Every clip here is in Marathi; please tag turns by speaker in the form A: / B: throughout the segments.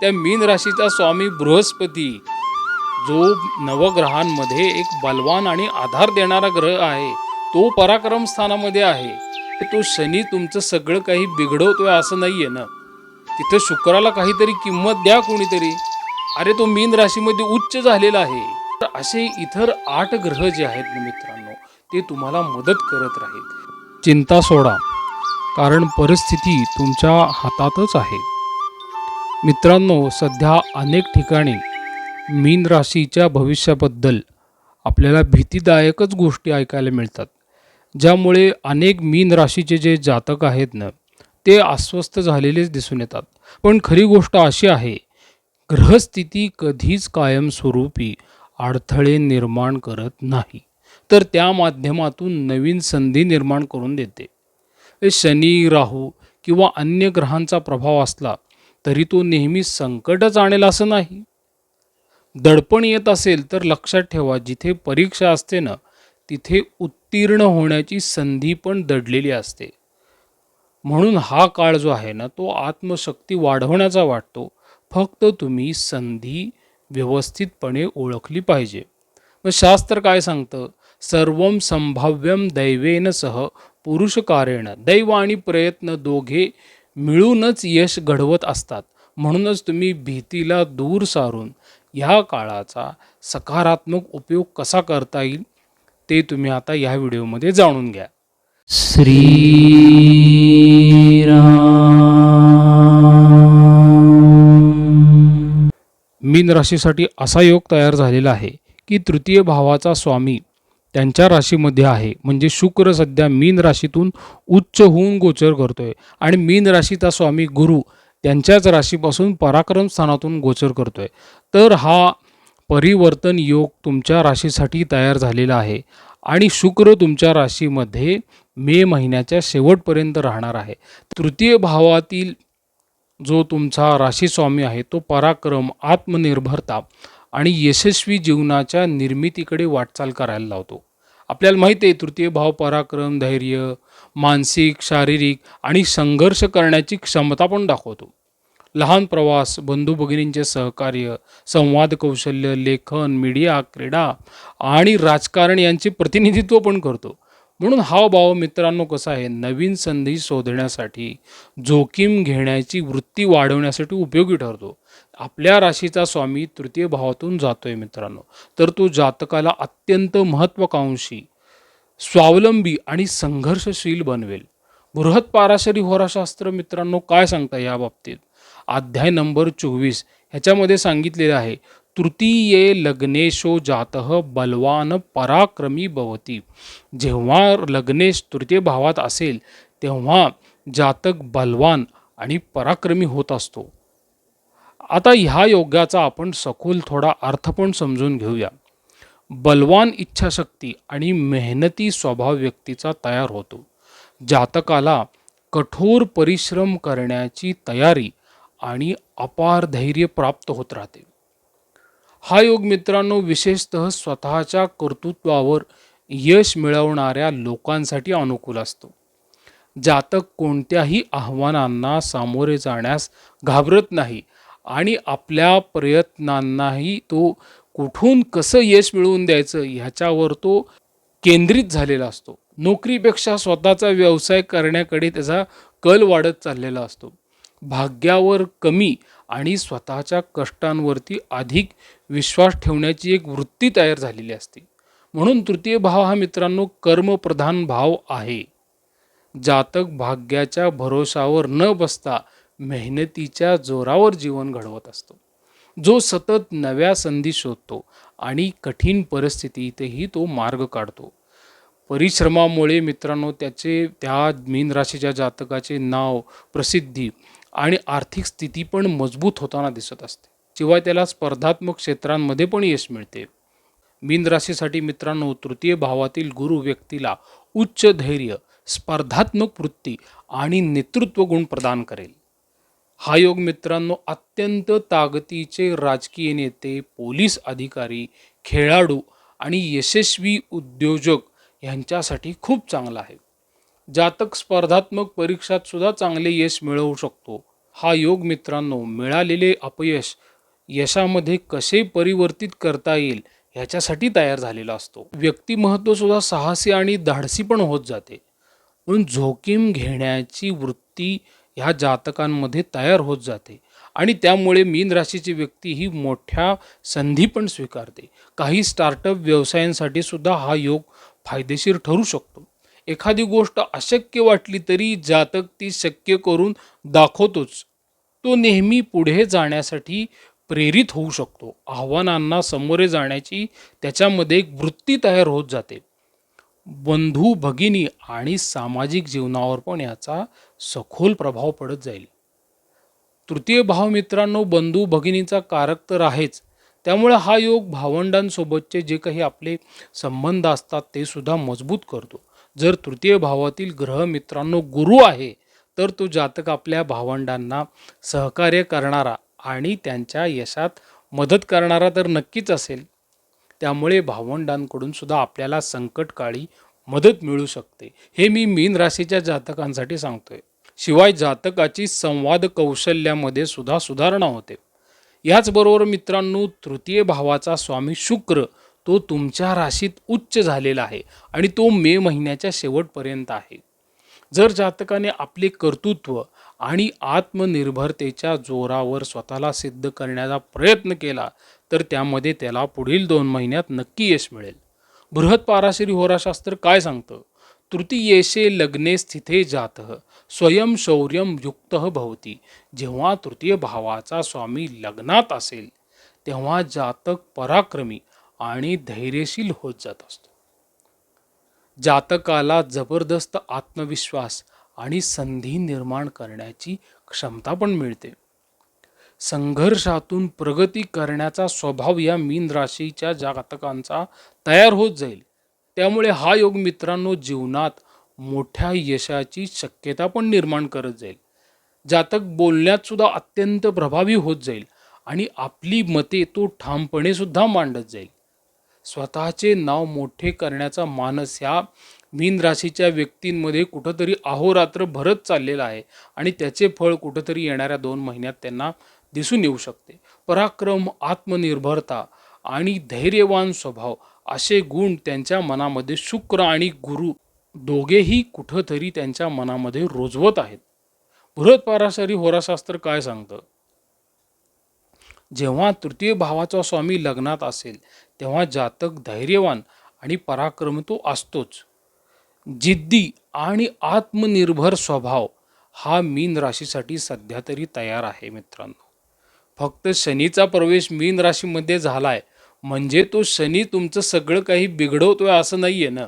A: त्या मीन राशीचा स्वामी बृहस्पती जो नवग्रहांमध्ये एक बलवान आणि आधार देणारा ग्रह आहे तो पराक्रम स्थानामध्ये आहे. तो शनी तुमचं सगळं काही बिघडवतोय असं नाही आहे ना? तिथं शुक्राला काहीतरी किंमत द्या कोणीतरी. अरे तो मीन राशीमध्ये उच्च झालेला आहे. तर असे इतर आठ ग्रह जे आहेत ना मित्रांनो ते तुम्हाला मदत करत राहील. चिंता सोडा कारण परिस्थिती तुमच्या हातातच आहे. मित्रांनो सध्या अनेक ठिकाणी मीन राशीच्या भविष्याबद्दल आपल्याला भीतीदायकच गोष्टी ऐकायला मिळतात. ज्यामुळे अनेक मीन राशीचे जे जातक आहेत ना ते अस्वस्थ झालेलेच दिसून येतात. पण खरी गोष्ट अशी आहे ग्रहस्थिती कधीच कायमस्वरूपी अडथळे निर्माण करत नाही. तर त्या माध्यमातून नवीन संधी निर्माण करून देते. शनी राहू किंवा अन्य ग्रहांचा प्रभाव असला तरी तो नेहमी संकटच आणेल असं नाही. दडपण येत असेल तर लक्षात ठेवा जिथे परीक्षा असते ना तिथे उत्तीर्ण होण्याची संधी पण दडलेली असते. म्हणून हा काळ जो आहे ना तो आत्मशक्ती वाढवण्याचा वाटतो. फक्त तुम्ही संधी व्यवस्थितपणे ओळखली पाहिजे. मग शास्त्र काय सांगतं? सर्व संभाव्यम दैवेन सह पुरुषकारेण दैव आणि प्रयत्न दोघे मिळूनच यश घडवत असतात. म्हणूनच तुम्ही भीतीला दूर सारून ह्या काळाचा सकारात्मक उपयोग कसा करता येईल ते तुम्ही आता या व्हिडिओमध्ये जाणून घ्या.
B: श्रीराम.
A: मीन राशीसाठी असा योग तयार झालेला आहे की तृतीय भावाचा स्वामी त्यांच्या राशीमध्ये आहे. म्हणजे शुक्र सध्या मीन राशीतून उच्च होऊन गोचर करतोय. आणि मीन राशीचा स्वामी गुरु त्यांच्याच राशीपासून पराक्रम स्थानातून गोचर करतोय. तर हा परिवर्तन योग तुमच्या राशीसाठी तयार झालेला आहे. आणि शुक्र तुमच्या राशीमध्ये मे महिन्याच्या शेवटपर्यंत राहणार आहे. तृतीय भावातील जो तुमचा राशी स्वामी आहे तो पराक्रम आत्मनिर्भरता आणि यशस्वी जीवनाच्या निर्मितीकडे वाटचाल करायला लावतो. आपल्याला माहिती आहे तृतीय भाव पराक्रम धैर्य मानसिक शारीरिक आणि संघर्ष करण्याची क्षमता पण दाखवतो. लहान प्रवास बंधू भगिनींचे सहकार्य संवाद कौशल्य लेखन मीडिया क्रीडा आणि राजकारण यांचे प्रतिनिधित्व पण करतो. म्हणून हा भाव मित्रांनो कसा आहे नवीन संधी शोधण्यासाठी जोखीम घेण्याची वृत्ती वाढवण्यासाठी उपयोगी ठरतो. आपल्या राशीचा स्वामी तृतीय भावातून जातोय मित्रांनो. तर तो जातकाला अत्यंत महत्त्वाकांक्षी स्वावलंबी आणि संघर्षशील बनवेल. बृहत पाराशरी होराशास्त्र मित्रांनो काय सांगता या बाबतीत? अध्याय नंबर चोवीस ह्याच्यामध्ये सांगितलेलं आहे तृतीये लग्नेशो जातः बलवान पराक्रमी भवती. जेव्हा लग्नेश तृतीय भावात असेल तेव्हा जातक बलवान आणि पराक्रमी होत असतो. आता ह्या योगाचा आपण सखोल थोडा अर्थ पण समजून घेऊया. बलवान इच्छाशक्ती आणि मेहनती स्वभाव व्यक्तीचा तयार होतो. जातकाला कठोर परिश्रम करण्याची तयारी आणि अपार धैर्य प्राप्त होत राहते. हा योग मित्रांनो विशेषतः स्वतःच्या कर्तृत्वावर यश मिळवणाऱ्या लोकांसाठी अनुकूल असतो. जातक कोणत्याही आव्हानांना सामोरे जाण्यास घाबरत नाही आणि आपल्या प्रयत्नांनाही तो कुठून कसं यश मिळवून द्यायचं ह्याच्यावर तो केंद्रित झालेला असतो. नोकरीपेक्षा स्वतःचा व्यवसाय करण्याकडे त्याचा कल वाढत चाललेला असतो. भाग्यावर कमी आणि स्वतःच्या कष्टांवरती अधिक विश्वास ठेवण्याची एक वृत्ती तयार झालेली असते. म्हणून तृतीय भाव हा मित्रांनो कर्मप्रधान भाव आहे. जातक भाग्याच्या भरोशावर न बसता मेहनतीच्या जोरावर जीवन घडवत असतो. जो सतत नव्या संधी शोधतो आणि कठीण परिस्थितीतही तो मार्ग काढतो. परिश्रमामुळे मित्रांनो त्याचे त्या मीन राशीच्या जातकाचे नाव प्रसिद्धी आणि आर्थिक स्थिती पण मजबूत होताना दिसत असते. शिवाय त्याला स्पर्धात्मक क्षेत्रांमध्ये पण यश मिळते. मीन राशीसाठी मित्रांनो तृतीय भावातील गुरु व्यक्तीला उच्च धैर्य स्पर्धात्मक वृत्ती आणि नेतृत्व गुण प्रदान करेल. हा योग मित्रांनो अत्यंत ताकदीचे राजकीय नेते पोलीस अधिकारी खेळाडू आणि यशस्वी उद्योजक ह्यांच्यासाठी खूप चांगला आहे. जातक स्पर्धात्मक परीक्षात सुद्धा चांगले यश मिळवू शकतो. हा योग मित्रांनो मिळालेले अपयश यशामध्ये कसे परिवर्तित करता येईल ह्याच्यासाठी तयार झालेला असतो. व्यक्तिमत्व सुद्धा साहसी आणि धाडसी पण होत जाते. म्हणून जोखीम घेण्याची वृत्ती ह्या जातकांमध्ये तयार होत जाते. आणि त्यामुळे मीन राशीची व्यक्ती ही मोठ्या संधी पण स्वीकारते. काही स्टार्टअप व्यवसायांसाठी सुद्धा हा योग फायदेशीर ठरू शकतो. एखादी गोष्ट अशक्य वाटली तरी जातक ती शक्य करून दाखवतोच. तो नेहमी पुढे जाण्यासाठी प्रेरित होऊ शकतो. आव्हानांना सामोरे जाण्याची त्याच्यामध्ये एक वृत्ती तयार होत जाते. बंधू भगिनी आणि सामाजिक जीवनावर पण याचा सखोल प्रभाव पडत जाईल. तृतीय भाव मित्रांनो बंधू भगिनीचा कारक तर आहेच. त्यामुळे हा योग भावंडांसोबतचे जे काही आपले संबंध असतात ते सुद्धा मजबूत करतो. जर तृतीय भावातील ग्रह मित्रांनो गुरु आहे तर तो जातक आपल्या भावंडांना सहकार्य करणारा आणि त्यांच्या यशात मदत करणारा तर नक्कीच असेल. त्यामुळे भावंडांकडून सुद्धा आपल्याला संकटकाळी मदत मिळू शकते. हे मी मीन राशीच्या जातकांसाठी सांगतोय. शिवाय जातकाची संवाद कौशल्यामध्ये सुद्धा सुधारणा होते. याचबरोबर मित्रांनो तृतीय भावाचा स्वामी शुक्र तो तुमच्या राशीत उच्च झालेला आहे आणि तो मे महिन्याच्या शेवटपर्यंत आहे. जर जातकाने आपले कर्तृत्व आणि आत्मनिर्भरतेच्या जोरावर स्वतःला सिद्ध करण्याचा प्रयत्न केला तर त्यामध्ये त्याला पुढील दोन महिन्यात नक्की यश मिळेल. बृहत पाराशरी होराशास्त्र काय सांगतं? तृतीयेशे लग्ने स्थिते जात. स्वयं शौर्यम युक्त भवती. जेव्हा तृतीय भावाचा स्वामी लग्नात असेल तेव्हा जातक पराक्रमी आणि धैर्यशील होत जात असतो. जातकाला जबरदस्त आत्मविश्वास आणि संधी निर्माण करण्याची क्षमता पण मिळते. संघर्षातून प्रगती करण्याचा स्वभाव या मीन राशीच्या जातकांचा तयार होत जाईल. त्यामुळे हा योग मित्रांनो जीवनात मोठ्या यशाची शक्यता पण निर्माण करत जाईल. जातक बोलण्यात सुद्धा अत्यंत प्रभावी होत जाईल आणि आपली मते तो ठामपणे सुद्धा मांडत जाईल. स्वतःचे नाव मोठे करण्याचा मानस ह्या मीन राशीच्या व्यक्तींमध्ये कुठंतरी अहोरात्र भरत चाललेला आहे आणि त्याचे फळ कुठंतरी येणाऱ्या दोन महिन्यात त्यांना दिसून येऊ शकते. पराक्रम आत्मनिर्भरता आणि धैर्यवान स्वभाव असे गुण त्यांच्या मनामध्ये शुक्र आणि गुरु दोघेही कुठंतरी त्यांच्या मनामध्ये रोजवत आहेत. बृहत पाराशरी होराशास्त्र काय सांगतं? जेव्हा तृतीय भावाचा स्वामी लग्नात असेल तेव्हा जातक धैर्यवान आणि पराक्रम तो असतोच. जिद्दी आणि आत्मनिर्भर स्वभाव हा मीन राशीसाठी सध्या तरी तयार आहे मित्रांनो. फक्त शनीचा प्रवेश मीन राशीमध्ये झालाय म्हणजे तो शनी तुमचं सगळं काही बिघडवतोय असं नाही आहे ना?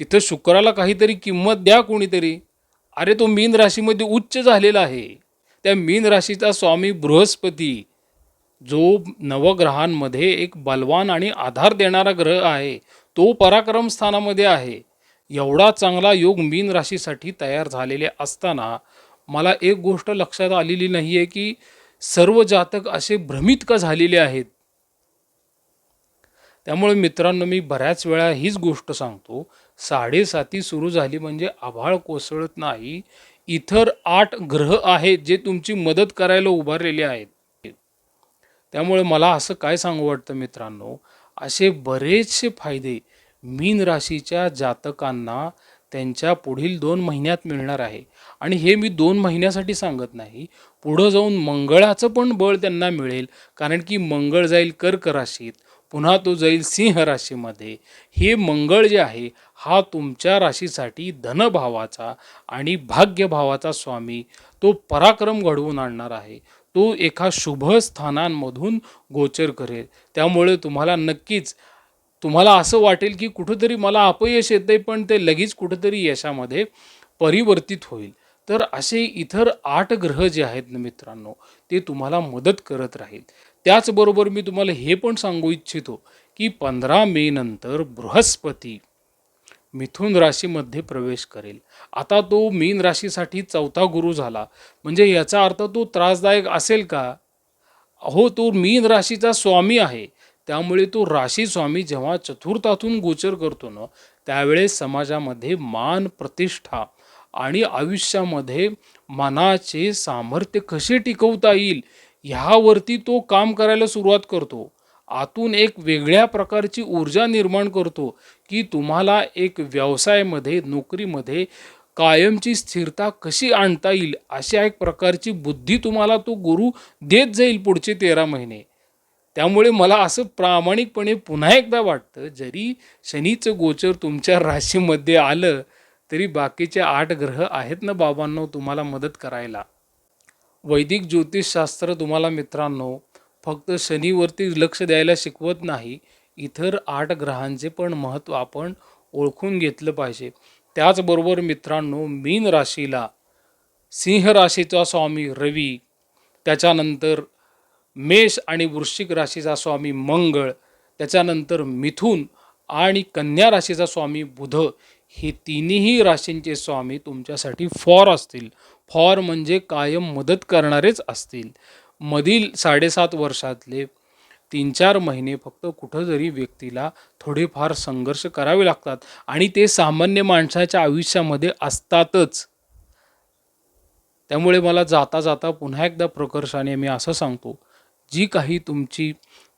A: तिथं शुक्राला काहीतरी किंमत द्या कोणीतरी. अरे तो मीन राशीमध्ये उच्च झालेला आहे. त्या मीन राशीचा स्वामी बृहस्पती जो नवग्रहांमध्ये एक बलवान आणि आधार देणारा ग्रह आहे तो पराक्रम स्थानामध्ये आहे. एवढा चांगला योग मीन राशीसाठी तयार झालेले असताना मला एक गोष्ट लक्षात आलेली नाही आहे की सर्व जातक असे भ्रमित का झालेले आहेत? त्यामुळे मित्रांनो मी बऱ्याच वेळा हीच गोष्ट सांगतो. साडेसाती सुरू झाली म्हणजे आभाळ कोसळत नाही. इतर आठ ग्रह आहेत जे तुमची मदत करायला उभारलेले आहेत. त्यामुळे मला असं काय सांगू वाटतं मित्रांनो? असे बरेचसे फायदे मीन राशीच्या जातकांना त्यांच्या पुढील दोन महिन्यात मिळणार आहे. आणि हे मी दोन महिन्यासाठी सांगत नाही. पुढं जाऊन मंगळाचं पण बळ त्यांना मिळेल. कारण की मंगळ जाईल कर्क राशीत पुन्हा तो जाईल सिंह राशीमध्ये. हे मंगळ जे आहे हा तुमच्या राशीसाठी धनभावाचा आणि भाग्यभावाचा स्वामी. तो पराक्रम घडवून आणणार आहे. तो एका शुभ स्थानांमधून गोचर करेल. त्यामुळे तुम्हाला नक्कीच तुम्हाला असं वाटेल की कुठंतरी मला अपयश येते पण ते लगेच कुठंतरी यशामध्ये परिवर्तित होईल. तर असे इतर आठ ग्रह जे आहेत ना मित्रांनो ते तुम्हाला मदत करत राहील. त्याचबरोबर मी तुम्हाला हे पण सांगू इच्छितो की पंधरा मे नंतर बृहस्पती. मिथुन राशीमध्ये प्रवेश करेल. आता तो मीन राशीसाठी चौथा गुरु झाला. म्हणजे याचा अर्थ तो त्रासदायक असेल का? हो तो मीन राशीचा स्वामी आहे. त्यामुळे तो राशी स्वामी जेव्हा चतुर्थातून गोचर करतो ना त्यावेळेस समाजामध्ये मान प्रतिष्ठा आणि आयुष्यामध्ये मनाचे सामर्थ्य कसे टिकवता येईल ह्यावरती तो काम करायला सुरुवात करतो. आतून एक वेगळ्या प्रकारची ऊर्जा निर्माण करतो की तुम्हाला एक व्यवसायामध्ये नोकरीमध्ये कायमची स्थिरता कशी आणता येईल अशा एक प्रकारची बुद्धी तुम्हाला तो गुरु देत जाईल पुढचे तेरा महिने. त्यामुळे मला असं प्रामाणिकपणे पुन्हा एकदा वाटतं जरी शनीचं गोचर तुमच्या राशीमध्ये आलं तरी बाकीचे आठ ग्रह आहेत ना बाबांनो तुम्हाला मदत करायला. वैदिक ज्योतिषशास्त्र तुम्हाला मित्रांनो फक्त शनीवरती लक्ष द्यायला शिकवत नाही इतर आठ ग्रहांचे पण महत्त्व आपण ओळखून घेतलं पाहिजे. त्याचबरोबर मित्रांनो मीन राशीला सिंह राशीचा स्वामी रवी त्याच्यानंतर मेष आणि वृश्चिक राशीचा स्वामी मंगळ त्याच्यानंतर मिथुन आणि कन्या राशीचा स्वामी बुध हे तिन्ही राशींचे स्वामी तुमच्यासाठी फॉर असतील. फॉर म्हणजे कायम मदत करणारेच असतील. मधील साडेसात वर्षातले तीन चार महिने फक्त कुठं जरी व्यक्तीला थोडेफार संघर्ष करावे लागतात आणि ते सामान्य माणसाच्या आयुष्यामध्ये असतातच. त्यामुळे मला जाता जाता पुन्हा एकदा प्रकर्षाने मी असं सांगतो जी काही तुमची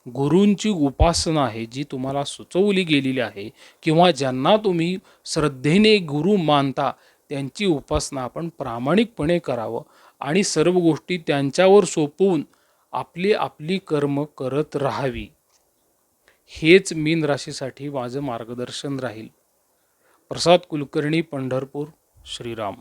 A: गुरूंची उपासना आहे जी तुम्हाला सुचवली गेलेली आहे किंवा ज्यांना तुम्ही श्रद्धेने गुरु मानता त्यांची उपासना आपण प्रामाणिकपणे करावं. आणि सर्व गोष्टी त्यांच्यावर सोपवून आपली आपली कर्म करत राहावी. हेच मीन राशीसाठी माझं मार्गदर्शन राहील. प्रसाद कुलकर्णी पंढरपूर श्रीराम.